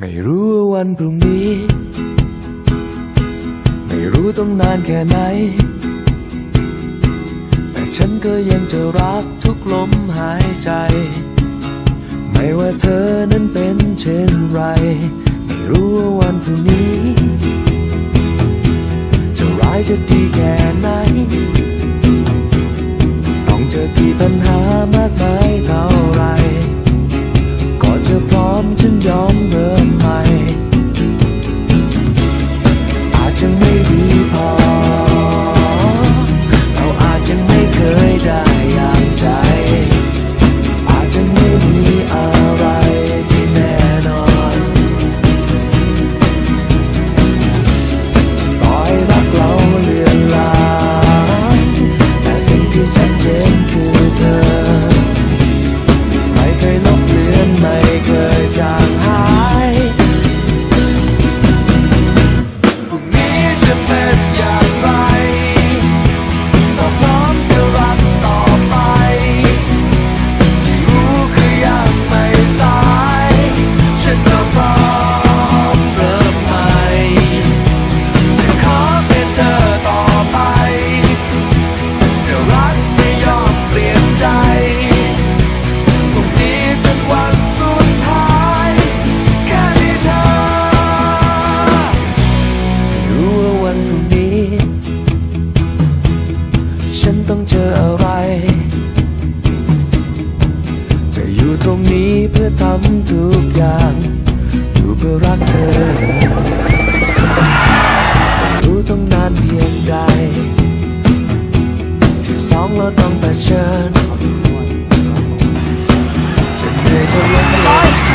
ไม่รู้ว่าวันพรุ่งนี้ ไม่รู้ต้องนานแค่ไหน แต่ฉันก็ยังจะรักทุกลมหายใจ ไม่ว่าเธอนั้นเป็นเช่นไร ไม่รู้ว่าวันพรุ่งนี้ จะร้ายจะดีแค่ไหน ฉันต้องเจออะไร จะอยู่ตรงนี้เพื่อทำทุกอย่าง อยู่เพื่อรักเธอรู้ต้องนานเพียงใด ที่สองเราต้องเผชิญจะเหนื่อยจะล้มลง